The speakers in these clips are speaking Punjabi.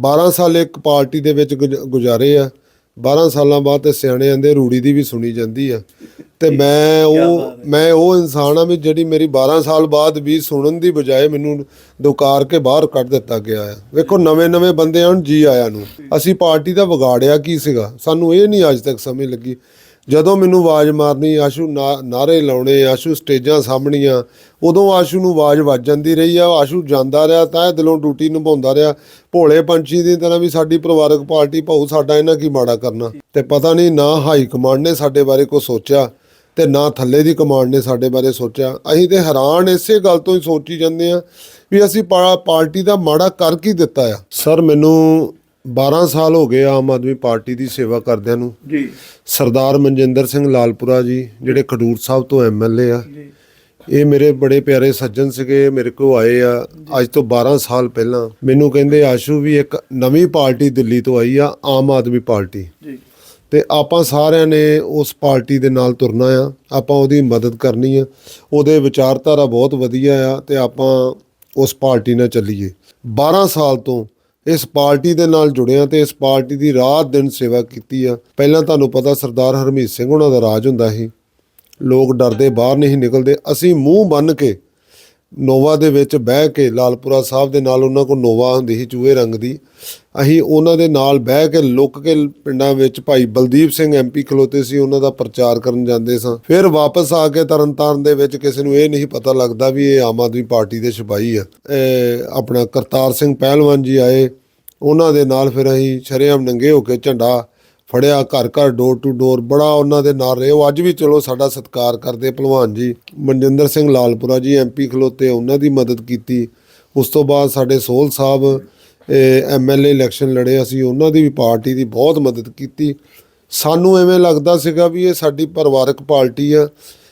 12 ਸਾਲ ਇੱਕ ਪਾਰਟੀ ਦੇ ਵਿੱਚ ਗੁਜ਼- ਗੁਜ਼ਾਰੇ ਆ। 12 ਸਾਲਾਂ ਬਾਅਦ ਤੇ ਸਿਆਣੇ ਆਂਦੇ ਰੂੜੀ ਦੀ ਵੀ ਸੁਣੀ ਜਾਂਦੀ ਆ। ਤੇ ਮੈਂ ਉਹ ਮੈਂ ਉਹ ਇਨਸਾਨ ਆ ਵੀ ਜਿਹੜੀ ਮੇਰੀ 12 ਸਾਲ ਬਾਅਦ ਵੀ ਸੁਣਨ ਦੀ ਬਜਾਏ ਮੈਨੂੰ ਦੁਕਾਰ ਕੇ ਬਾਹਰ ਕੱਢ ਦਿੱਤਾ ਗਿਆ ਆ। ਵੇਖੋ ਨਵੇਂ ਨਵੇਂ ਬੰਦੇ ਆਣ ਜੀ ਆਇਆਂ ਨੂੰ। ਅਸੀਂ ਪਾਰਟੀ ਦਾ ਵਿਗਾੜਿਆ ਕੀ ਸੀਗਾ? ਸਾਨੂੰ ਇਹ ਨਹੀਂ ਅੱਜ ਤੱਕ ਸਮਝ ਲੱਗੀ ਜਦੋਂ ਮੈਨੂੰ ਆਵਾਜ਼ ਮਾਰਨੀ, ਆਸ਼ੂ ਨਾ- ਨਾਅਰੇ ਲਾਉਣੇ, ਆਸ਼ੂ ਸਟੇਜਾਂ ਸਾਹਮਣੀਆਂ, ਉਦੋਂ ਆਸ਼ੂ ਨੂੰ ਆਵਾਜ਼ ਵੱਜ ਜਾਂਦੀ ਰਹੀ ਆ, ਆਸ਼ੂ ਜਾਂਦਾ ਰਿਹਾ, ਤਾਂ ਦਿਲੋਂ ਡਿਊਟੀ ਨਿਭਾਉਂਦਾ ਰਿਹਾ। ਭੋਲੇ ਪੰਛੀ ਦੀ ਤਰ੍ਹਾਂ ਵੀ ਸਾਡੀ ਪਰਿਵਾਰਕ ਪਾਰਟੀ ਭਾਉ ਸਾਡਾ ਇਹਨਾਂ ਕੀ ਮਾੜਾ ਕਰਨਾ? ਤੇ ਪਤਾ ਨਹੀਂ ਨਾ ਹਾਈ ਕਮਾਂਡ ਨੇ ਸਾਡੇ ਬਾਰੇ ਕੁਝ ਸੋਚਿਆ, ਤੇ ਨਾ ਥੱਲੇ ਦੀ ਕਮਾਂਡ ਨੇ ਸਾਡੇ ਬਾਰੇ ਸੋਚਿਆ। ਅਸੀਂ ਤੇ ਹੈਰਾਨ ਇਸੇ ਗੱਲ ਤੋਂ ਹੀ ਸੋਚੀ ਜਾਂਦੇ ਆ ਵੀ ਅਸੀਂ ਪਾ- ਪਾਰਟੀ ਦਾ ਮਾੜਾ ਕਰ ਕੀ ਦਿੱਤਾ ਆ? ਸਰ, ਮੈਨੂੰ 12 ਸਾਲ ਹੋ ਗਏ ਆਮ ਆਦਮੀ ਪਾਰਟੀ ਦੀ ਸੇਵਾ ਕਰਦਿਆਂ ਨੂੰ। ਜੀ। ਸਰਦਾਰ ਮਨਜਿੰਦਰ ਸਿੰਘ ਲਾਲਪੁਰਾ ਜੀ ਜਿਹੜੇ ਖਡੂਰ ਸਾਹਿਬ ਤੋਂ ਐਮਐਲਏ ਆ। ਜੀ। ਇਹ ਮੇਰੇ ਬੜੇ ਪਿਆਰੇ ਸੱਜਣ ਸੀਗੇ ਮੇਰੇ ਕੋਲ ਆਏ ਆ। ਅੱਜ ਤੋਂ 12 ਸਾਲ ਪਹਿਲਾਂ ਮੈਨੂੰ ਕਹਿੰਦੇ ਆਸ਼ੂ ਵੀ ਇੱਕ ਨਵੀਂ ਪਾਰਟੀ ਦਿੱਲੀ ਤੋਂ ਆਈ ਆ ਆਮ ਆਦਮੀ ਪਾਰਟੀ। ਜੀ। ਤੇ ਆਪਾਂ ਸਾਰਿਆਂ ਨੇ ਉਸ ਪਾਰਟੀ ਦੇ ਨਾਲ ਤੁਰਨਾ ਆ। ਆਪਾਂ ਉਹਦੀ ਮਦਦ ਕਰਨੀ ਆ। ਉਹਦੇ ਵਿਚਾਰਧਾਰਾ ਬਹੁਤ ਵਧੀਆ ਆ ਤੇ ਆਪਾਂ ਉਸ ਪਾਰਟੀ ਨਾਲ ਚੱਲੀਏ। 12 ਸਾਲ ਤੋਂ ਇਸ ਪਾਰਟੀ ਦੇ ਨਾਲ ਜੁੜਿਆ ਤੇ ਇਸ ਪਾਰਟੀ ਦੀ ਰਾਤ ਦਿਨ ਸੇਵਾ ਕੀਤੀ ਆ। ਪਹਿਲਾਂ ਤੁਹਾਨੂੰ ਪਤਾ ਸਰਦਾਰ ਹਰਮੀਤ ਸਿੰਘ ਉਹਨਾਂ ਦਾ ਰਾਜ ਹੁੰਦਾ ਸੀ। ਲੋਕ ਡਰਦੇ ਬਾਹਰ ਨਹੀਂ ਨਿਕਲਦੇ। ਅਸੀਂ ਮੂੰਹ ਬੰਨ ਕੇ ਨੋਵਾ ਦੇ ਵਿੱਚ ਬਹਿ ਕੇ ਲਾਲਪੁਰਾ ਸਾਹਿਬ ਦੇ ਨਾਲ ਉਹਨਾਂ ਕੋਲ ਨੋਵਾ ਹੁੰਦੀ ਸੀ ਚੂਹੇ ਰੰਗ ਦੀ। ਅਸੀਂ ਉਹਨਾਂ ਦੇ ਨਾਲ ਬਹਿ ਕੇ ਲੁੱਕ ਕੇ ਪਿੰਡਾਂ ਵਿੱਚ ਭਾਈ ਬਲਦੀਪ ਸਿੰਘ ਐਮਪੀ ਖਲੋਤੇ ਸੀ, ਉਹਨਾਂ ਦਾ ਪ੍ਰਚਾਰ ਕਰਨ ਜਾਂਦੇ ਸਾਂ। ਫਿਰ ਵਾਪਸ ਆ ਕੇ ਤਰਨਤਾਰਨ ਦੇ ਵਿੱਚ ਕਿਸੇ ਨੂੰ ਇਹ ਨਹੀਂ ਪਤਾ ਲੱਗਦਾ ਵੀ ਇਹ ਆਮ ਆਦਮੀ ਪਾਰਟੀ ਦੇ ਸਿਪਾਹੀ ਆ। ਆਪਣਾ ਕਰਤਾਰ ਸਿੰਘ ਪਹਿਲਵਾਨ ਜੀ ਆਏ, ਉਹਨਾਂ ਦੇ ਨਾਲ ਫਿਰ ਅਸੀਂ ਸ਼ਰੇਆਮ ਨੰਗੇ ਹੋ ਕੇ ਝੰਡਾ ਫੜਿਆ ਘਰ ਘਰ ਡੋਰ ਟੂ ਡੋਰ ਬੜਾ ਉਹਨਾਂ ਦੇ ਨਾਲ ਰਹੇ। ਉਹ ਅੱਜ ਵੀ ਚਲੋ ਸਾਡਾ ਸਤਿਕਾਰ ਕਰਦੇ ਭਲਵਾਨ ਜੀ। ਮਨਜਿੰਦਰ ਸਿੰਘ ਲਾਲਪੁਰਾ ਜੀ ਐਮਪੀ ਖਲੋਤੇ, ਉਹਨਾਂ ਦੀ ਮਦਦ ਕੀਤੀ। ਉਸ ਤੋਂ ਬਾਅਦ ਸਾਡੇ ਸੋਲ ਸਾਹਿਬ ਐਮਐਲਏ ਇਲੈਕਸ਼ਨ ਲੜੇ। ਅਸੀਂ ਉਹਨਾਂ ਦੀ ਵੀ ਪਾਰਟੀ ਦੀ ਬਹੁਤ ਮਦਦ ਕੀਤੀ। ਸਾਨੂੰ ਐਵੇਂ ਲੱਗਦਾ ਸੀਗਾ ਵੀ ਇਹ ਸਾਡੀ ਪਰਿਵਾਰਕ ਪਾਰਟੀ ਆ।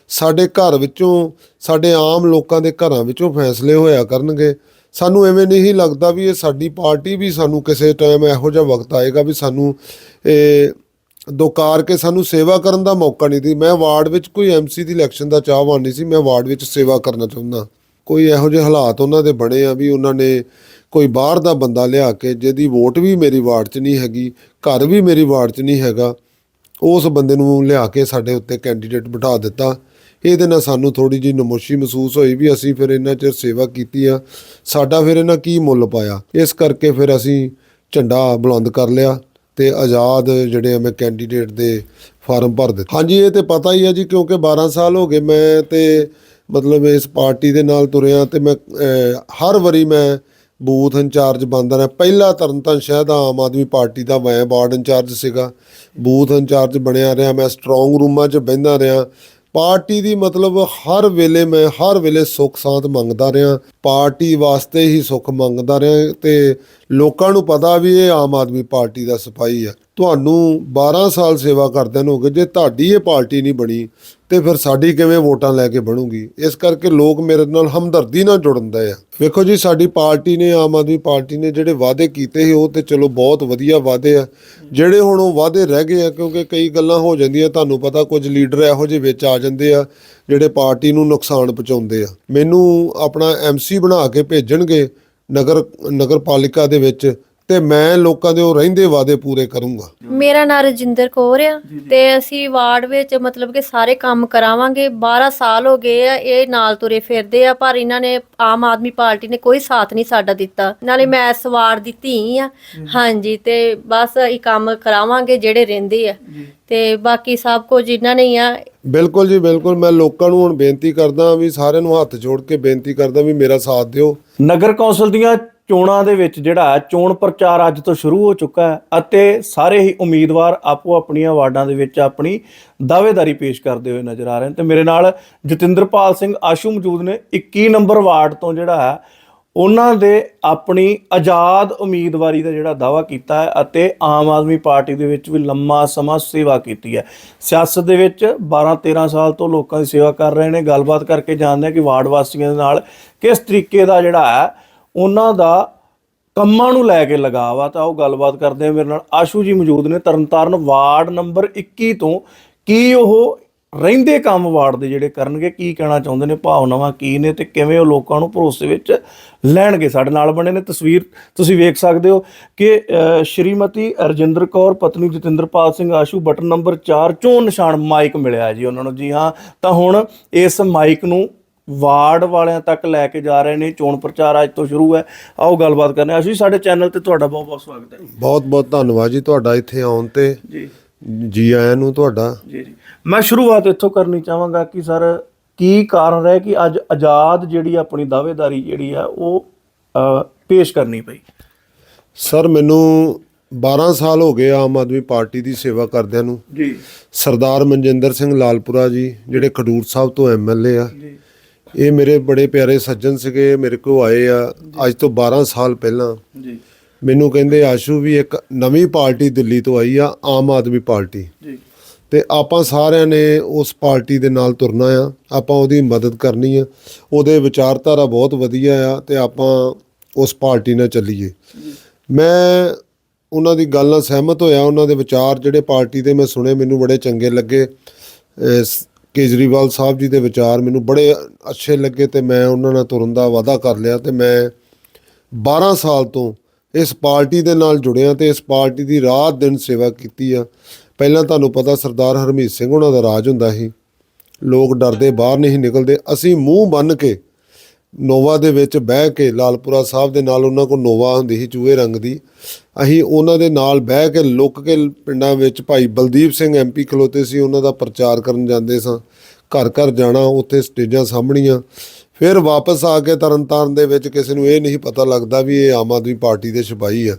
ਸਾਡੇ ਘਰ ਵਿੱਚੋਂ, ਸਾਡੇ ਆਮ ਲੋਕਾਂ ਦੇ ਘਰਾਂ ਵਿੱਚੋਂ ਫੈਸਲੇ ਹੋਇਆ ਕਰਨਗੇ। ਸਾਨੂੰ ਐਵੇਂ ਨਹੀਂ ਲੱਗਦਾ ਵੀ ਇਹ ਸਾਡੀ ਪਾਰਟੀ ਵੀ ਸਾਨੂੰ ਕਿਸੇ ਟਾਈਮ ਇਹੋ ਜਿਹਾ ਵਕਤ ਆਏਗਾ ਵੀ ਸਾਨੂੰ ਇਹ ਦੁਕਾਰ ਕੇ ਸਾਨੂੰ ਸੇਵਾ ਕਰਨ ਦਾ ਮੌਕਾ ਨਹੀਂ ਦੀ ਮੈਂ ਵਾਰਡ ਵਿੱਚ ਕੋਈ ਐਮਸੀ ਦੀ ਇਲੈਕਸ਼ਨ ਦਾ ਚਾਹਵਾਨ ਨਹੀਂ ਸੀ, ਮੈਂ ਵਾਰਡ ਵਿੱਚ ਸੇਵਾ ਕਰਨਾ ਚਾਹੁੰਦਾ। ਕੋਈ ਇਹੋ ਜਿਹੇ ਹਾਲਾਤ ਉਹਨਾਂ ਦੇ ਬਣੇ ਆ ਵੀ ਉਹਨਾਂ ਨੇ ਕੋਈ ਬਾਹਰ ਦਾ ਬੰਦਾ ਲਿਆ ਕੇ ਜਿਹਦੀ ਵੋਟ ਵੀ ਮੇਰੀ ਵਾਰਡ 'ਚ ਨਹੀਂ ਹੈਗੀ, ਘਰ ਵੀ ਮੇਰੀ ਵਾਰਡ 'ਚ ਨਹੀਂ ਹੈਗਾ, ਉਸ ਬੰਦੇ ਨੂੰ ਲਿਆ ਕੇ ਸਾਡੇ ਉੱਤੇ ਕੈਂਡੀਡੇਟ ਬਿਠਾ ਦਿੱਤਾ। ਇਹਦੇ ਨਾਲ ਸਾਨੂੰ ਥੋੜੀ ਜਿਹੀ ਨਮੋਸ਼ੀ ਮਹਿਸੂਸ ਹੋਈ ਵੀ ਅਸੀਂ ਫਿਰ ਇਹਨਾਂ ਚਿਰ ਸੇਵਾ ਕੀਤੀ ਆ, ਸਾਡਾ ਫਿਰ ਇਹਨਾਂ ਕੀ ਮੁੱਲ ਪਾਇਆ? ਇਸ ਕਰਕੇ ਫਿਰ ਅਸੀਂ ਝੰਡਾ ਬੁਲੰਦ ਕਰ ਲਿਆ ਤੇ ਆਜ਼ਾਦ ਜਿਹੜੇ ਆ ਮੈਂ ਕੈਂਡੀਡੇਟ ਦੇ ਫਾਰਮ ਭਰ ਦਿੱਤੇ। ਹਾਂਜੀ, ਇਹ ਤੇ ਪਤਾ ਹੀ ਹੈ ਜੀ, ਕਿਉਂਕਿ 12 ਸਾਲ ਹੋ ਗਏ ਮੈਂ ਤੇ ਮਤਲਬ ਇਸ ਪਾਰਟੀ ਦੇ ਨਾਲ ਤੁਰਿਆ ਤੇ ਮੈਂ ਹਰ ਵਾਰੀ ਮੈਂ ਬੂਥ ਇੰਚਾਰਜ ਬਣਦਾ ਰਿਹਾ ਪਹਿਲਾ ਤਰਨਤਾਰਨ ਸ਼ਹਿਰ ਦਾ ਆਮ ਆਦਮੀ ਪਾਰਟੀ ਦਾ ਮੈਂ ਵਾਰਡ ਇੰਚਾਰਜ ਸੀਗਾ, ਬੂਥ ਇੰਚਾਰਜ ਬਣਿਆ ਰਿਹਾ, ਮੈਂ ਸਟਰੋਂਗ ਰੂਮਾਂ 'ਚ ਬਹਿੰਦਾ ਰਿਹਾ ਪਾਰਟੀ ਦੀ ਮਤਲਬ ਹਰ ਵੇਲੇ ਮੈਂ ਹਰ ਵੇਲੇ ਸੁੱਖ ਸਾਂਤ ਮੰਗਦਾ ਰਿਹਾ, ਪਾਰਟੀ ਵਾਸਤੇ ਹੀ ਸੁੱਖ ਮੰਗਦਾ ਰਿਹਾ ਤੇ ਲੋਕਾਂ ਨੂੰ ਪਤਾ ਵੀ ਇਹ ਆਮ ਆਦਮੀ ਪਾਰਟੀ ਦਾ ਸਿਪਾਹੀ ਆ। ਤੁਹਾਨੂੰ 12 ਸਾਲ ਸੇਵਾ ਕਰਦਿਆਂ ਨੂੰ ਹੋ ਗਏ ਜੇ ਤੁਹਾਡੀ ਇਹ ਪਾਰਟੀ ਨਹੀਂ ਬਣੀ ਤੇ ਫਿਰ ਸਾਡੀ ਕਿਵੇਂ ਵੋਟਾਂ ਲੈ ਕੇ ਬਣੂਗੀ? ਇਸ ਕਰਕੇ ਲੋਕ ਮੇਰੇ ਨਾਲ ਹਮਦਰਦੀ ਨਾਲ ਜੁੜਨਦੇ ਆ। ਵੇਖੋ ਜੀ, ਸਾਡੀ ਪਾਰਟੀ ਨੇ, ਆਮ ਆਦਮੀ ਪਾਰਟੀ ਨੇ ਜਿਹੜੇ ਵਾਅਦੇ ਕੀਤੇ ਸੀ, ਉਹ ਤੇ ਚਲੋ ਬਹੁਤ ਵਧੀਆ ਵਾਅਦੇ ਆ। ਜਿਹੜੇ ਹੁਣ ਉਹ ਵਾਅਦੇ ਰਹਿ ਗਏ ਆ, ਕਿਉਂਕਿ ਕਈ ਗੱਲਾਂ ਹੋ ਜਾਂਦੀਆਂ, ਤੁਹਾਨੂੰ ਪਤਾ ਕੁਝ ਲੀਡਰ ਇਹੋ ਜਿਹੇ ਵਿੱਚ ਆ ਜਾਂਦੇ ਆ, ਜਿਹੜੇ ਪਾਰਟੀ ਨੂੰ ਨੁਕਸਾਨ ਪਹੁੰਚਾਉਂਦੇ ਆ। ਮੈਨੂੰ ਆਪਣਾ ਐਮਸੀ ਬਣਾ ਕੇ ਭੇਜਣਗੇ ਨਗਰ, ਨਗਰਪਾਲਿਕਾ ਦੇ ਵਿੱਚ ਤੇ ਮੈਂ ਲੋਕਾਂ ਦੇ ਉਹ ਰਹਿੰਦੇ ਵਾਅਦੇ ਪੂਰੇ ਕਰੂੰਗਾ। ਮੇਰਾ ਨਾਂ ਰਜਿੰਦਰ ਕੌਰ ਆ ਤੇ ਅਸੀਂ ਵਾਰਡ ਵਿੱਚ ਮਤਲਬ ਕਿ ਸਾਰੇ ਕੰਮ ਕਰਾਵਾਂਗੇ। 12 ਸਾਲ ਹੋ ਗਏ ਆ ਇਹ ਨਾਲ ਤੁਰੇ ਫਿਰਦੇ ਆ ਪਰ ਇਹਨਾਂ ਨੇ ਆਮ ਆਦਮੀ ਪਾਰਟੀ ਨੇ ਕੋਈ ਸਾਥ ਨਹੀਂ ਸਾਡਾ ਦਿੱਤਾ। ਨਾਲੇ ਮੈਂ ਇਸ ਵਾਰਡ ਦੀ ਧੀ ਆ। ਹਾਂਜੀ ਤੇ ਬਸ ਇਹ ਕੰਮ ਕਰਾਵਾਂਗੇ ਜਿਹੜੇ ਰਹਿੰਦੇ ਆ। ਤੇ ਬਾਕੀ ਸਭ ਕੁਝ ਇਹਨਾਂ ਨੇ ਹੀ ਆ। ਬਿਲਕੁਲ ਜੀ ਬਿਲਕੁਲ। ਮੈਂ ਲੋਕਾਂ ਨੂੰ ਹੁਣ ਬੇਨਤੀ ਕਰਦਾ ਵੀ ਸਾਰਿਆਂ ਨੂੰ ਹੱਥ ਜੋੜ ਕੇ ਬੇਨਤੀ ਕਰਦਾ ਵੀ ਮੇਰਾ ਸਾਥ ਦਿਓ। ਨਗਰ ਕੌਂਸਲ ਦੀਆਂ ਚੋਣਾਂ ਦੇ ਵਿੱਚ ਜਿਹੜਾ ਹੈ, ਚੋਣ ਪ੍ਰਚਾਰ ਅੱਜ ਤੋਂ ਸ਼ੁਰੂ ਹੋ ਚੁੱਕਾ ਹੈ ਅਤੇ ਸਾਰੇ ਹੀ ਉਮੀਦਵਾਰ ਆਪੋ ਆਪਣੀਆਂ ਵਾਰਡਾਂ ਦੇ ਵਿੱਚ ਆਪਣੀ ਦਾਅਵੇਦਾਰੀ ਪੇਸ਼ ਕਰਦੇ ਹੋਏ ਨਜ਼ਰ ਆ ਰਹੇ ਨੇ ਤੇ ਮੇਰੇ ਨਾਲ ਜਤਿੰਦਰਪਾਲ ਸਿੰਘ ਆਸ਼ੂ ਮੌਜੂਦ ਨੇ 21 ਨੰਬਰ ਵਾਰਡ ਤੋਂ ਜਿਹੜਾ ਹੈ ਉਹਨਾਂ ਦੇ ਆਪਣੀ ਆਜ਼ਾਦ ਉਮੀਦਵਾਰੀ ਦਾ ਜਿਹੜਾ ਦਾਵਾ ਕੀਤਾ ਹੈ ਅਤੇ ਆਮ ਆਦਮੀ ਪਾਰਟੀ ਦੇ ਵਿੱਚ ਵੀ ਲੰਮਾ ਸਮਾਂ ਸੇਵਾ ਕੀਤੀ ਹੈ। ਸਿਆਸਤ ਦੇ ਵਿੱਚ 12-13 ਸਾਲ ਤੋਂ ਲੋਕਾਂ ਦੀ ਸੇਵਾ ਕਰ ਰਹੇ ਨੇ। ਗੱਲਬਾਤ ਕਰਕੇ ਜਾਣਦੇ ਹਾਂ ਕਿ ਵਾਰਡ ਵਾਸੀਆਂ ਦੇ ਨਾਲ ਕਿਸ ਤਰੀਕੇ ਦਾ ਜਿਹੜਾ ਹੈ ਉਹਨਾਂ ਦਾ ਕੰਮਾਂ ਨੂੰ ਲੈ ਕੇ ਲਗਾਵ ਆ, ਤਾਂ ਉਹ ਗੱਲਬਾਤ ਕਰਦੇ ਆ। ਮੇਰੇ ਨਾਲ ਆਸ਼ੂ ਜੀ ਮੌਜੂਦ ਨੇ, ਤਰਨਤਾਰਨ ਵਾਰਡ ਨੰਬਰ 21 ਤੋਂ ਕੀ ਉਹ ਰਹਿੰਦੇ ਕੰਮ ਵਾਰਡ ਦੇ ਜਿਹੜੇ ਕਰਨਗੇ, ਕੀ ਕਹਿਣਾ ਚਾਹੁੰਦੇ ਨੇ, ਭਾਵਨਾਵਾਂ ਕੀ ਨੇ ਤੇ ਕਿਵੇਂ ਉਹ ਲੋਕਾਂ ਨੂੰ ਭਰੋਸੇ ਵਿੱਚ ਲੈਣਗੇ? ਸਾਡੇ ਨਾਲ ਬਣੇ ਨੇ ਤਸਵੀਰ, ਤੁਸੀਂ ਵੇਖ ਸਕਦੇ ਹੋ ਕਿ ਸ਼੍ਰੀਮਤੀ ਅਰਜਿੰਦਰ ਕੌਰ, ਪਤਨੀ ਜਤਿੰਦਰਪਾਲ ਸਿੰਘ, ਆਸ਼ੂ ਬਟਨ ਨੰਬਰ 4 ਚੋਣ ਨਿਸ਼ਾਨ ਮਾਈਕ ਮਿਲਿਆ ਜੀ ਉਹਨਾਂ ਨੂੰ। ਜੀ ਹਾਂ, ਤਾਂ ਹੁਣ ਇਸ ਮਾਈਕ ਨੂੰ ਵਾਰਡ ਵਾਲਿਆਂ ਤੱਕ ਲੈ ਕੇ ਜਾ ਰਹੇ ਨੇ ਚੋਣ ਪ੍ਰਚਾਰ ਅੱਜ ਤੋਂ ਸ਼ੁਰੂ ਹੈ। ਆਓ ਗੱਲਬਾਤ ਕਰਨੇ ਆਸ਼ੂ ਜੀ ਸਾਡੇ ਚੈਨਲ ਤੇ ਤੁਹਾਡਾ ਬਹੁਤ ਬਹੁਤ ਸਵਾਗਤ ਹੈ। ਬਹੁਤ ਬਹੁਤ ਧੰਨਵਾਦ ਜੀ ਤੁਹਾਡਾ ਇੱਥੇ ਆਉਣ ਤੇ। ਜੀ। ਜੀ ਆਇਆਂ ਨੂੰ ਤੁਹਾਡਾ। ਜੀ ਜੀ। ਮੈਂ ਸ਼ੁਰੂਆਤ ਇੱਥੋਂ ਕਰਨੀ ਚਾਹਾਂਗਾ ਕਿ ਸਰ ਕੀ ਕਾਰਨ ਰਿਹਾ ਕਿ ਅੱਜ ਆਜ਼ਾਦ ਜਿਹੜੀ ਆਪਣੀ ਦਾਅਵੇਦਾਰੀ ਜਿਹੜੀ ਆ ਉਹ ਪੇਸ਼ ਕਰਨੀ ਪਈ? ਸਰ ਮੈਨੂੰ 12 ਸਾਲ ਹੋ ਗਏ ਆਮ ਆਦਮੀ ਪਾਰਟੀ ਦੀ ਸੇਵਾ ਕਰਦਿਆਂ ਨੂੰ। ਜੀ। ਸਰਦਾਰ ਮਨਜਿੰਦਰ ਸਿੰਘ ਲਾਲਪੁਰਾ ਜੀ ਜਿਹੜੇ ਖਡੂਰ ਸਾਹਿਬ ਤੋਂ ਐਮਐਲਏ ਆ। ਜੀ। ਇਹ ਮੇਰੇ ਬੜੇ ਪਿਆਰੇ ਸੱਜਣ ਸੀਗੇ ਮੇਰੇ ਕੋਲ ਆਏ ਆ ਅੱਜ ਤੋਂ 12 ਸਾਲ ਪਹਿਲਾਂ। ਜੀ। ਮੈਨੂੰ ਕਹਿੰਦੇ ਆਸ਼ੂ ਵੀ ਇੱਕ ਨਵੀਂ ਪਾਰਟੀ ਦਿੱਲੀ ਤੋਂ ਆਈ ਆ ਆਮ ਆਦਮੀ ਪਾਰਟੀ। ਜੀ। ਤੇ ਆਪਾਂ ਸਾਰਿਆਂ ਨੇ ਉਸ ਪਾਰਟੀ ਦੇ ਨਾਲ ਤੁਰਨਾ ਆ ਆਪਾਂ ਉਹਦੀ ਮਦਦ ਕਰਨੀ ਆ। ਉਹਦੇ ਵਿਚਾਰਧਾਰਾ ਬਹੁਤ ਵਧੀਆ ਆ ਤੇ ਆਪਾਂ ਉਸ ਪਾਰਟੀ ਨਾਲ ਚੱਲੀਏ। ਮੈਂ ਉਹਨਾਂ ਦੀ ਗੱਲ ਨਾਲ ਸਹਿਮਤ ਹੋਇਆ ਉਹਨਾਂ ਦੇ ਵਿਚਾਰ ਜਿਹੜੇ ਪਾਰਟੀ ਦੇ ਮੈਂ ਸੁਣੇ ਮੈਨੂੰ ਬੜੇ ਚੰਗੇ ਲੱਗੇ। ਕੇਜਰੀਵਾਲ ਸਾਹਿਬ ਜੀ ਦੇ ਵਿਚਾਰ ਮੈਨੂੰ ਬੜੇ ਅੱਛੇ ਲੱਗੇ ਤੇ ਮੈਂ ਉਹਨਾਂ ਨਾਲ ਤੁਰਨ ਦਾ ਵਾਅਦਾ ਕਰ ਲਿਆ ਤੇ ਮੈਂ 12 ਸਾਲ ਤੋਂ ਇਸ ਪਾਰਟੀ ਦੇ ਨਾਲ ਜੁੜਿਆ ਤੇ ਇਸ ਪਾਰਟੀ ਦੀ ਰਾਤ ਦਿਨ ਸੇਵਾ ਕੀਤੀ ਆ। ਪਹਿਲਾਂ ਤੁਹਾਨੂੰ ਪਤਾ ਸਰਦਾਰ ਹਰਮੀਤ ਸਿੰਘ ਉਹਨਾਂ ਦਾ ਰਾਜ ਹੁੰਦਾ ਸੀ। ਲੋਕ ਡਰਦੇ ਬਾਹਰ ਨਹੀਂ ਨਿਕਲਦੇ। ਅਸੀਂ ਮੂੰਹ ਬੰਨ ਕੇ ਨੋਵਾ ਦੇ ਵਿੱਚ ਬਹਿ ਕੇ ਲਾਲਪੁਰਾ ਸਾਹਿਬ ਦੇ ਨਾਲ ਉਹਨਾਂ ਕੋਲ ਨੋਵਾ ਹੁੰਦੀ ਸੀ ਚੂਹੇ ਰੰਗ ਦੀ। ਅਸੀਂ ਉਹਨਾਂ ਦੇ ਨਾਲ ਬਹਿ ਕੇ ਲੁੱਕ ਕੇ ਪਿੰਡਾਂ ਵਿੱਚ ਭਾਈ ਬਲਦੀਪ ਸਿੰਘ ਐਮਪੀ ਖਲੋਤੇ ਸੀ, ਉਹਨਾਂ ਦਾ ਪ੍ਰਚਾਰ ਕਰਨ ਜਾਂਦੇ ਸਾਂ। ਘਰ ਘਰ ਜਾਣਾ, ਉੱਥੇ ਸਟੇਜਾਂ ਸਾਹਮਣੀਆਂ ਫਿਰ ਵਾਪਸ ਆ ਕੇ ਤਰਨਤਾਰਨ ਦੇ ਵਿੱਚ ਕਿਸੇ ਨੂੰ ਇਹ ਨਹੀਂ ਪਤਾ ਲੱਗਦਾ ਵੀ ਇਹ ਆਮ ਆਦਮੀ ਪਾਰਟੀ ਦੇ ਸਿਪਾਹੀ ਆ।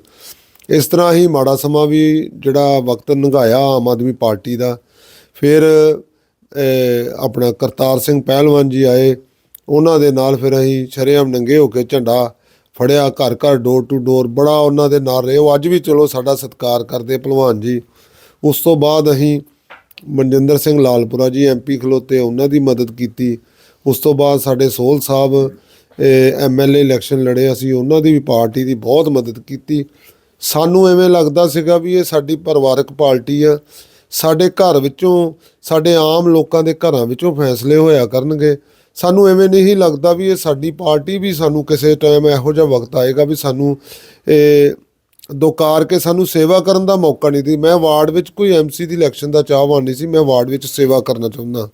ਇਸ ਤਰ੍ਹਾਂ ਹੀ ਮਾੜਾ ਸਮਾਂ ਵੀ ਜਿਹੜਾ ਵਕਤ ਲੰਘਾਇਆ ਆਮ ਆਦਮੀ ਪਾਰਟੀ ਦਾ। ਫਿਰ ਆਪਣਾ ਕਰਤਾਰ ਸਿੰਘ ਪਹਿਲਵਾਨ ਜੀ ਆਏ। ਉਹਨਾਂ ਦੇ ਨਾਲ ਫਿਰ ਅਸੀਂ ਸ਼ਰੇਆਮ ਨੰਗੇ ਹੋ ਕੇ ਝੰਡਾ ਫੜਿਆ, ਘਰ ਘਰ ਡੋਰ ਟੂ ਡੋਰ ਬੜਾ ਉਹਨਾਂ ਦੇ ਨਾਲ ਰਹੇ। ਉਹ ਅੱਜ ਵੀ ਚਲੋ ਸਾਡਾ ਸਤਿਕਾਰ ਕਰਦੇ ਪਹਿਲਵਾਨ ਜੀ। ਉਸ ਤੋਂ ਬਾਅਦ ਅਸੀਂ ਮਨਜਿੰਦਰ ਸਿੰਘ ਲਾਲਪੁਰਾ ਜੀ ਐਮਪੀ ਖਲੋਤੇ, ਉਹਨਾਂ ਦੀ ਮਦਦ ਕੀਤੀ। ਉਸ ਤੋਂ ਬਾਅਦ ਸਾਡੇ ਸੋਹਲ ਸਾਹਿਬ ਐਮਐਲਏ ਇਲੈਕਸ਼ਨ ਲੜੇ, ਅਸੀਂ ਉਹਨਾਂ ਦੀ ਵੀ ਪਾਰਟੀ ਦੀ ਬਹੁਤ ਮਦਦ ਕੀਤੀ। ਸਾਨੂੰ ਐਵੇਂ ਲੱਗਦਾ ਸੀਗਾ ਵੀ ਇਹ ਸਾਡੀ ਪਰਿਵਾਰਕ ਪਾਰਟੀ ਆ। ਸਾਡੇ ਘਰ ਵਿੱਚੋਂ, ਸਾਡੇ ਆਮ ਲੋਕਾਂ ਦੇ ਘਰਾਂ ਵਿੱਚੋਂ ਫੈਸਲੇ ਹੋਇਆ ਕਰਨਗੇ। ਸਾਨੂੰ ਐਵੇਂ ਨਹੀਂ ਲੱਗਦਾ ਵੀ ਇਹ ਸਾਡੀ ਪਾਰਟੀ ਵੀ ਸਾਨੂੰ ਕਿਸੇ ਟਾਈਮ ਇਹੋ ਜਿਹਾ ਵਕਤ ਆਏਗਾ ਵੀ ਸਾਨੂੰ ਇਹ ਦੁਕਾਰ ਕੇ ਸਾਨੂੰ ਸੇਵਾ ਕਰਨ ਦਾ ਮੌਕਾ ਨਹੀਂ ਦੀ ਮੈਂ ਵਾਰਡ ਵਿੱਚ ਕੋਈ ਐਮਸੀ ਦੀ ਇਲੈਕਸ਼ਨ ਦਾ ਚਾਹਵਾਨ ਨਹੀਂ ਸੀ, ਮੈਂ ਵਾਰਡ ਵਿੱਚ ਸੇਵਾ ਕਰਨਾ ਚਾਹੁੰਦਾ।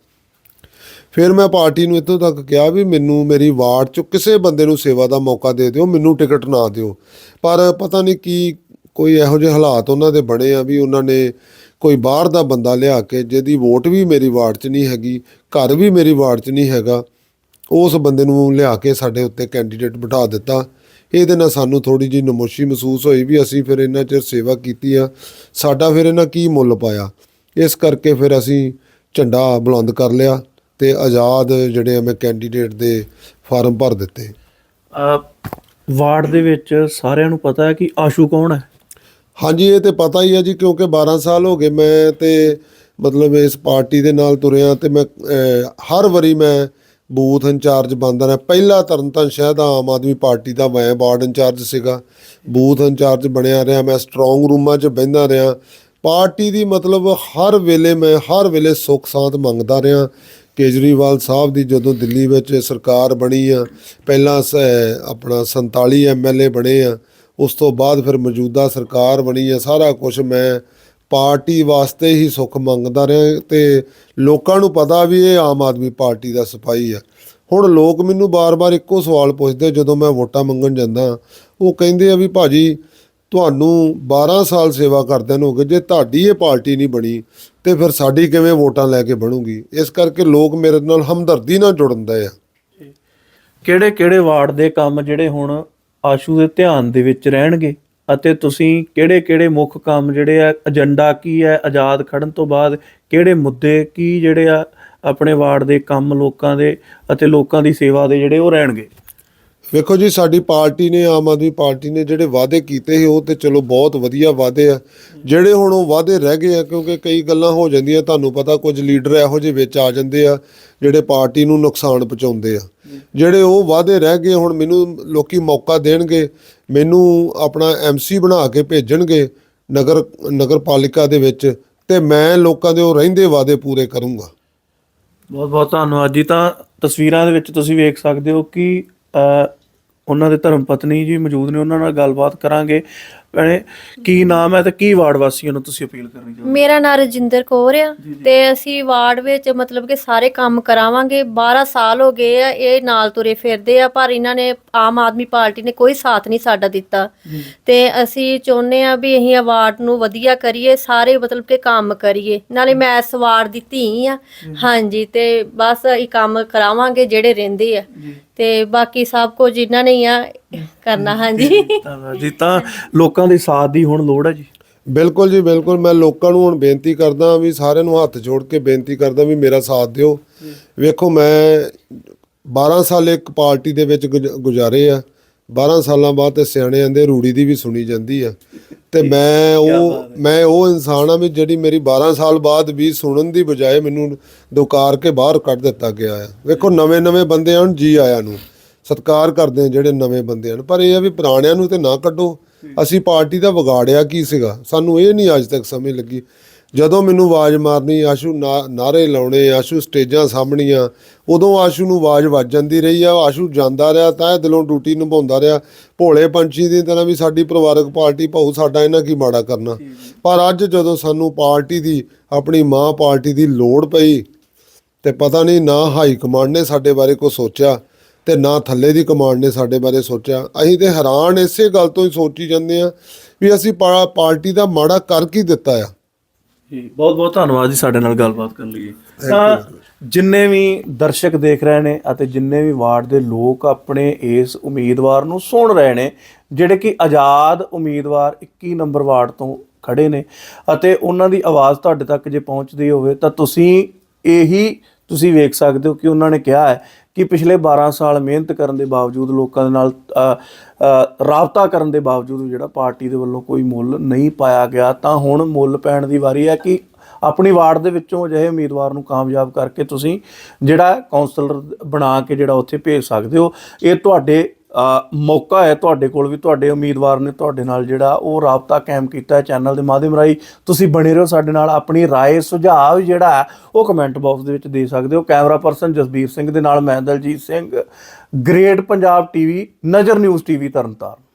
ਫਿਰ ਮੈਂ ਪਾਰਟੀ ਨੂੰ ਇੱਥੋਂ ਤੱਕ ਕਿਹਾ ਵੀ ਮੈਨੂੰ ਮੇਰੀ ਵਾਰਡ 'ਚ ਕਿਸੇ ਬੰਦੇ ਨੂੰ ਸੇਵਾ ਦਾ ਮੌਕਾ ਦੇ ਦਿਓ, ਮੈਨੂੰ ਟਿਕਟ ਨਾ ਦਿਓ। ਪਰ ਪਤਾ ਨਹੀਂ ਕੀ ਕੋਈ ਇਹੋ ਜਿਹੇ ਹਾਲਾਤ ਉਹਨਾਂ ਦੇ ਬਣੇ ਆ ਵੀ ਉਹਨਾਂ ਨੇ ਕੋਈ ਬਾਹਰ ਦਾ ਬੰਦਾ ਲਿਆ ਕੇ, ਜਿਹਦੀ ਵੋਟ ਵੀ ਮੇਰੀ ਵਾਰਡ 'ਚ ਨਹੀਂ ਹੈਗੀ, ਘਰ ਵੀ ਮੇਰੀ ਵਾਰਡ 'ਚ ਨਹੀਂ ਹੈਗਾ ਉਸ ਬੰਦੇ ਨੂੰ ਲਿਆ ਕੇ ਸਾਡੇ ਉੱਤੇ ਕੈਂਡੀਡੇਟ ਬਿਠਾ ਦਿੱਤਾ। ਇਹਦੇ ਨਾਲ ਸਾਨੂੰ ਥੋੜੀ ਜਿਹੀ ਨਮੋਸ਼ੀ ਮਹਿਸੂਸ ਹੋਈ ਵੀ ਅਸੀਂ ਫਿਰ ਇੰਨਾ ਚਿਰ ਸੇਵਾ ਕੀਤੀ ਆ। ਸਾਡਾ ਫਿਰ ਇਹਨਾਂ ਕੀ ਮੁੱਲ ਪਾਇਆ? ਇਸ ਕਰਕੇ ਫਿਰ ਅਸੀਂ ਝੰਡਾ ਬੁਲੰਦ ਕਰ ਲਿਆ ਤੇ ਆਜ਼ਾਦ ਜਿਹੜੇ ਮੈਂ ਕੈਂਡੀਡੇਟ ਦੇ ਫਾਰਮ ਭਰ ਦਿੱਤੇ। ਵਾਰਡ ਦੇ ਵਿੱਚ ਸਾਰਿਆਂ ਨੂੰ ਪਤਾ ਹੈ ਕਿ ਆਸ਼ੂ ਕੌਣ ਹੈ? ਹਾਂਜੀ ਇਹ ਤੇ ਪਤਾ ਹੀ ਹੈ ਜੀ ਕਿਉਂਕਿ 12 ਸਾਲ ਹੋ ਗਏ ਮੈਂ ਤੇ ਮਤਲਬ ਇਸ ਪਾਰਟੀ ਦੇ ਨਾਲ ਤੁਰਿਆ ਤੇ ਮੈਂ ਹਰ ਵਾਰੀ ਮੈਂ ਬੂਥ ਇੰਚਾਰਜ ਬਣਦਾ ਰਿਹਾ ਪਹਿਲਾ ਤਰਨਤਾਰਨ ਸ਼ਹਿਰ ਦਾ ਆਮ ਆਦਮੀ ਪਾਰਟੀ ਦਾ ਮੈਂ ਵਾਰਡ ਇੰਚਾਰਜ ਸੀਗਾ। ਬੂਥ ਇੰਚਾਰਜ ਬਣਿਆ ਰਿਹਾ, ਮੈਂ ਸਟਰੋਂਗ ਰੂਮਾਂ 'ਚ ਬਹਿੰਦਾ ਰਿਹਾ। ਪਾਰਟੀ ਦੀ ਮਤਲਬ ਹਰ ਵੇਲੇ ਮੈਂ ਹਰ ਵੇਲੇ ਸੁੱਖ ਸਾਂਤ ਮੰਗਦਾ ਰਿਹਾ। ਕੇਜਰੀਵਾਲ ਸਾਹਿਬ ਦੀ ਜਦੋਂ ਦਿੱਲੀ ਵਿੱਚ ਸਰਕਾਰ ਬਣੀ ਆ, ਪਹਿਲਾਂ ਸ- ਆਪਣਾ 47 ਐਮਐਲਏ ਬਣੇ ਆ, ਉਸ ਤੋਂ ਬਾਅਦ ਫਿਰ ਮੌਜੂਦਾ ਸਰਕਾਰ ਬਣੀ ਆ, ਸਾਰਾ ਕੁਝ ਮੈਂ ਪਾਰਟੀ ਵਾਸਤੇ ਹੀ ਸੁੱਖ ਮੰਗਦਾ ਰਿਹਾ ਤੇ ਲੋਕਾਂ ਨੂੰ ਪਤਾ ਵੀ ਇਹ ਆਮ ਆਦਮੀ ਪਾਰਟੀ ਦਾ ਸਿਪਾਹੀ ਆ। ਹੁਣ ਲੋਕ ਮੈਨੂੰ ਬਾਰ-ਬਾਰ ਇੱਕੋ ਸਵਾਲ ਪੁੱਛਦੇ ਜਦੋਂ ਮੈਂ ਵੋਟਾਂ ਮੰਗਣ ਜਾਂਦਾ ਉਹ ਕਹਿੰਦੇ ਆ ਵੀ ਭਾਜੀ ਤੁਹਾਨੂੰ 12 ਸਾਲ ਸੇਵਾ ਕਰਦਿਆਂ ਨੂੰ ਹੋ ਗਏ, ਜੇ ਤੁਹਾਡੀ ਇਹ ਪਾਰਟੀ ਨਹੀਂ ਬਣੀ, ਤੇ ਫਿਰ ਸਾਡੀ ਕਿਵੇਂ ਵੋਟਾਂ ਲੈ ਕੇ ਬਣੂਗੀ? ਇਸ ਕਰਕੇ ਲੋਕ ਮੇਰੇ ਨਾਲ ਹਮਦਰਦੀ ਨਾਲ ਜੁੜਨਦੇ ਆ। ਕਿਹੜੇ ਕਿਹੜੇ ਵਾਰਡ ਦੇ ਕੰਮ ਜਿਹੜੇ ਹੁਣ ਆਸ਼ੂ ਦੇ ਧਿਆਨ ਦੇ ਵਿੱਚ ਰਹਿਣਗੇ? ਅਤੇ ਤੁਸੀਂ ਕਿਹੜੇ ਕਿਹੜੇ ਮੁੱਖ ਕੰਮ ਜਿਹੜੇ ਆ, ਏਜੰਡਾ ਕੀ ਹੈ, ਆਜ਼ਾਦ ਖੜਨ ਤੋਂ ਬਾਅਦ ਕਿਹੜੇ ਮੁੱਦੇ, ਕੀ ਜਿਹੜੇ ਆ ਆਪਣੇ ਵਾਰਡ ਦੇ ਕੰਮ, ਲੋਕਾਂ ਦੇ ਅਤੇ ਲੋਕਾਂ ਦੀ ਸੇਵਾ ਦੇ ਜਿਹੜੇ ਉਹ ਰਹਿਣਗੇ। ਵੇਖੋ ਜੀ, ਸਾਡੀ ਪਾਰਟੀ ਨੇ, ਆਮ ਆਦਮੀ ਪਾਰਟੀ ਨੇ ਜਿਹੜੇ ਵਾਅਦੇ ਕੀਤੇ ਸੀ, ਉਹ ਤੇ ਚਲੋ ਬਹੁਤ ਵਧੀਆ ਵਾਅਦੇ ਆ। ਜਿਹੜੇ ਹੁਣ ਉਹ ਵਾਅਦੇ ਰਹਿ ਗਏ ਆ, ਕਿਉਂਕਿ ਕਈ ਗੱਲਾਂ ਹੋ ਜਾਂਦੀਆਂ, ਤੁਹਾਨੂੰ ਪਤਾ ਕੁਝ ਲੀਡਰ ਇਹੋ ਜਿਹੇ ਵਿੱਚ ਆ ਜਾਂਦੇ ਆ, ਜਿਹੜੇ ਪਾਰਟੀ ਨੂੰ ਨੁਕਸਾਨ ਪਹੁੰਚਾਉਂਦੇ ਆ। ਜਿਹੜੇ ਉਹ ਵਾਅਦੇ ਰਹਿ ਗਏ, ਹੁਣ ਮੈਨੂੰ ਲੋਕੀ ਮੌਕਾ ਦੇਣਗੇ, ਮੈਨੂੰ ਆਪਣਾ ਐਮਸੀ ਬਣਾ ਕੇ ਭੇਜਣਗੇ ਨਗਰ ਨਗਰ ਪਾਲਿਕਾ ਦੇ ਵਿੱਚ, ਤੇ ਮੈਂ ਲੋਕਾਂ ਦੇ ਉਹ ਰਹਿੰਦੇ ਵਾਅਦੇ ਪੂਰੇ ਕਰੂੰਗਾ। ਬਹੁਤ ਬਹੁਤ ਧੰਨਵਾਦ ਜੀ। ਤਾਂ ਤਸਵੀਰਾਂ ਦੇ ਵਿੱਚ ਤੁਸੀਂ ਵੇਖ ਸਕਦੇ ਹੋ ਕਿ ਉਹਨਾਂ ਦੇ ਧਰਮ ਪਤਨੀ ਜੀ ਮੌਜੂਦ ਨੇ, ਉਹਨਾਂ ਨਾਲ ਗੱਲਬਾਤ ਕਰਾਂਗੇ। ਭੈਣੇ ਕੀ ਨਾਮ ਹੈ ਤੇ ਕੀ ਵਾਰਡ ਵਾਸੀਆਂ ਨੂੰ ਤੁਸੀਂ ਅਪੀਲ ਕਰਨੀ ਚਾਹੁੰਦੇ ਮੇਰਾ ਨਾਂ ਰਜਿੰਦਰ ਕੌਰ ਆ ਤੇ ਅਸੀਂ ਵਾਰਡ ਵਿੱਚ ਮਤਲਬ ਕਿ ਸਾਰੇ ਕੰਮ ਕਰਾਵਾਂਗੇ। 12 ਸਾਲ ਹੋ ਗਏ ਆ ਇਹ ਨਾਲ ਤੁਰੇ ਫਿਰਦੇ ਆ ਪਰ ਇਹਨਾਂ ਨੇ ਆਮ ਆਦਮੀ ਪਾਰਟੀ ਨੇ ਕੋਈ ਸਾਥ ਨਹੀਂ ਸਾਡਾ ਦਿੱਤਾ। ਤੇ ਅਸੀਂ ਚਾਹੁੰਦੇ ਆ ਵੀ ਅਸੀਂ ਵਾਰਡ ਨੂੰ ਵਧੀਆ ਕਰੀਏ ਸਾਰੇ ਮਤਲਬ ਕਿ ਕੰਮ ਕਰੀਏ। ਨਾਲੇ ਮੈਂ ਇਸ ਵਾਰਡ ਦੀ ਧੀ ਆ। ਹਾਂਜੀ ਤੇ ਬਸ ਇਹ ਕੰਮ ਕਰਾਵਾਂਗੇ ਜਿਹੜੇ ਰਹਿੰਦੇ ਆ। ਤੇ ਬਾਕੀ ਸਭ ਕੁਝ ਇਹਨਾਂ ਨੇ ਹੀ ਆ। ਕਰਨਾ ਹਾਂਜੀ। ਧੰਨਵਾਦ ਜੀ। ਤਾਂ ਲੋਕਾਂ ਦੇ ਸਾਥ ਦੀ ਹੁਣ ਲੋੜ ਹੈ ਜੀ? ਬਿਲਕੁਲ ਜੀ ਬਿਲਕੁਲ। ਮੈਂ ਲੋਕਾਂ ਨੂੰ ਹੁਣ ਬੇਨਤੀ ਕਰਦਾ ਵੀ ਸਾਰਿਆਂ ਨੂੰ ਹੱਥ ਜੋੜ ਕੇ ਬੇਨਤੀ ਕਰਦਾ ਵੀ ਮੇਰਾ ਸਾਥ ਦਿਓ। ਵੇਖੋ ਮੈਂ 12 ਸਾਲ ਇੱਕ ਪਾਰਟੀ ਦੇ ਵਿੱਚ ਗੁਜ਼- ਗੁਜ਼ਾਰੇ ਆ। 12 ਸਾਲਾਂ ਬਾਅਦ ਤੇ ਸਿਆਣੇ ਆਂਦੇ ਰੂੜੀ ਦੀ ਵੀ ਸੁਣੀ ਜਾਂਦੀ ਆ। ਤੇ ਮੈਂ ਉਹ ਮੈਂ ਉਹ ਇਨਸਾਨ ਆ ਵੀ ਜਿਹੜੀ ਮੇਰੀ 12 ਸਾਲ ਬਾਅਦ ਵੀ ਸੁਣਨ ਦੀ ਬਜਾਏ ਮੈਨੂੰ ਦੁਕਾਰ ਕੇ ਬਾਹਰ ਕੱਢ ਦਿੱਤਾ ਗਿਆ ਆ। ਵੇਖੋ ਨਵੇਂ ਨਵੇਂ ਬੰਦੇ ਹਨ ਜੀ ਆਇਆਂ ਨੂੰ। ਸਤਿਕਾਰ ਕਰਦੇ ਆ ਜਿਹੜੇ ਨਵੇਂ ਬੰਦੇ ਹਨ। ਪਰ ਇਹ ਆ ਵੀ ਪੁਰਾਣਿਆਂ ਨੂੰ ਤੇ ਨਾ ਕੱਢੋ। ਅਸੀਂ ਪਾਰਟੀ ਦਾ ਵਿਗਾੜਿਆ ਕੀ ਸੀਗਾ? ਸਾਨੂੰ ਇਹ ਨਹੀਂ ਅੱਜ ਤੱਕ ਸਮਝ ਲੱਗੀ। ਜਦੋਂ ਮੈਨੂੰ ਆਵਾਜ਼ ਮਾਰਨੀ, ਆਸ਼ੂ ਨਾ- ਨਾਅਰੇ ਲਾਉਣੇ, ਆਸ਼ੂ ਸਟੇਜਾਂ ਸਾਹਮਣੀਆਂ, ਉਦੋਂ ਆਸ਼ੂ ਨੂੰ ਆਵਾਜ਼ ਵੱਜ ਜਾਂਦੀ ਰਹੀ ਆ। ਆਸ਼ੂ ਜਾਂਦਾ ਰਿਹਾ, ਤਾਂ ਦਿਲੋਂ ਡਿਊਟੀ ਨਿਭਾਉਂਦਾ ਰਿਹਾ। ਭੋਲੇ ਪੰਛੀ ਦੀ ਤਰ੍ਹਾਂ ਵੀ ਸਾਡੀ ਪਰਿਵਾਰਕ ਪਾਰਟੀ ਭਾਉ ਸਾਡਾ ਇਹਨਾਂ ਕੀ ਮਾੜਾ ਕਰਨਾ? ਪਰ ਅੱਜ ਜਦੋਂ ਸਾਨੂੰ ਪਾਰਟੀ ਦੀ, ਆਪਣੀ ਮਾਂ ਪਾਰਟੀ ਦੀ ਲੋੜ ਪਈ, ਤੇ ਪਤਾ ਨਹੀਂ ਨਾ ਹਾਈ ਕਮਾਂਡ ਨੇ ਸਾਡੇ ਬਾਰੇ ਕੋਈ ਸੋਚਿਆ। ਤੇ ਨਾ ਥੱਲੇ ਦੀ ਕਮਾਂਡ ਨੇ ਸਾਡੇ ਬਾਰੇ ਸੋਚਿਆ। ਅਸੀਂ ਤੇ ਹੈਰਾਨ ਇਸੇ ਗੱਲ ਤੋਂ ਹੀ ਸੋਚੀ ਜਾਂਦੇ ਆ ਵੀ ਅਸੀਂ ਪਾਰਟੀ ਦਾ ਮਾੜਾ ਕਰ ਕੀ ਦਿੱਤਾ ਆ। ਜੀ ਬਹੁਤ ਬਹੁਤ ਧੰਨਵਾਦ ਜੀ ਸਾਡੇ ਨਾਲ ਗੱਲਬਾਤ ਕਰਨ ਲਈ। ਤਾਂ ਜਿੰਨੇ ਵੀ ਦਰਸ਼ਕ ਦੇਖ ਰਹੇ ਨੇ ਅਤੇ ਜਿੰਨੇ ਵੀ ਵਾਰਡ ਦੇ ਲੋਕ ਆਪਣੇ ਇਸ ਉਮੀਦਵਾਰ ਨੂੰ ਸੁਣ ਰਹੇ ਨੇ ਜਿਹੜੇ ਕਿ ਆਜ਼ਾਦ ਉਮੀਦਵਾਰ 21 ਨੰਬਰ ਵਾਰਡ ਤੋਂ ਖੜੇ ਨੇ ਅਤੇ ਉਹਨਾਂ ਦੀ ਆਵਾਜ਼ ਤੁਹਾਡੇ ਤੱਕ ਜੇ ਪਹੁੰਚਦੀ ਹੋਵੇ ਤਾਂ ਤੁਸੀਂ ਇਹੀ ਤੁਸੀਂ ਵੇਖ ਸਕਦੇ ਹੋ ਕਿ ਉਹਨਾਂ ਨੇ ਕਿਹਾ ਹੈ ਕਿ ਪਿਛਲੇ 12 ਸਾਲ ਮਿਹਨਤ ਕਰਨ ਦੇ ਬਾਵਜੂਦ ਲੋਕਾਂ ਦੇ ਨਾਲ ਰਾਬਤਾ ਕਰਨ ਦੇ ਬਾਵਜੂਦ ਜਿਹੜਾ ਪਾਰਟੀ ਦੇ ਵੱਲੋਂ ਕੋਈ ਮੁੱਲ ਨਹੀਂ ਪਾਇਆ ਗਿਆ, ਤਾਂ ਹੁਣ ਮੁੱਲ ਪੈਣ ਦੀ ਵਾਰੀ ਹੈ ਕਿ ਆਪਣੀ ਵਾਰਡ ਦੇ ਵਿੱਚੋਂ ਅਜਿਹੇ ਉਮੀਦਵਾਰ ਨੂੰ ਕਾਮਯਾਬ ਕਰਕੇ ਤੁਸੀਂ ਜਿਹੜਾ ਕਾਉਂਸਲਰ ਬਣਾ ਕੇ ਜਿਹੜਾ ਉੱਥੇ ਭੇਜ ਸਕਦੇ ਹੋ। ਇਹ ਤੁਹਾਡੇ ਮੌਕਾ ਹੈ ਤੁਹਾਡੇ ਕੋਲ ਵੀ ਤੁਹਾਡੇ ਉਮੀਦਵਾਰ ਨੇ ਤੁਹਾਡੇ ਨਾਲ ਜਿਹੜਾ ਉਹ ਰਾਬਤਾ ਕਾਇਮ ਕੀਤਾ ਹੈ ਚੈਨਲ ਦੇ ਮਾਧਿਅਮ ਰਾਹੀਂ ਤੁਸੀਂ ਬਣੇ ਰਹੋ ਸਾਡੇ ਨਾਲ ਆਪਣੀ رائے ਸੁਝਾਅ ਵੀ ਜਿਹੜਾ ਹੈ ਉਹ ਕਮੈਂਟ ਬਾਕਸ ਦੇ ਵਿੱਚ ਦੇ ਸਕਦੇ ਹੋ ਕੈਮਰਾ ਪਰਸਨ ਜਸਬੀਰ ਸਿੰਘ ਦੇ ਨਾਲ ਮੈਂ ਦਲਜੀਤ ਸਿੰਘ ਗ੍ਰੇਟ ਪੰਜਾਬ ਟੀਵੀ ਨਜ਼ਰ ਨਿਊਜ਼ ਟੀਵੀ ਤਰਨਤਾਰਨ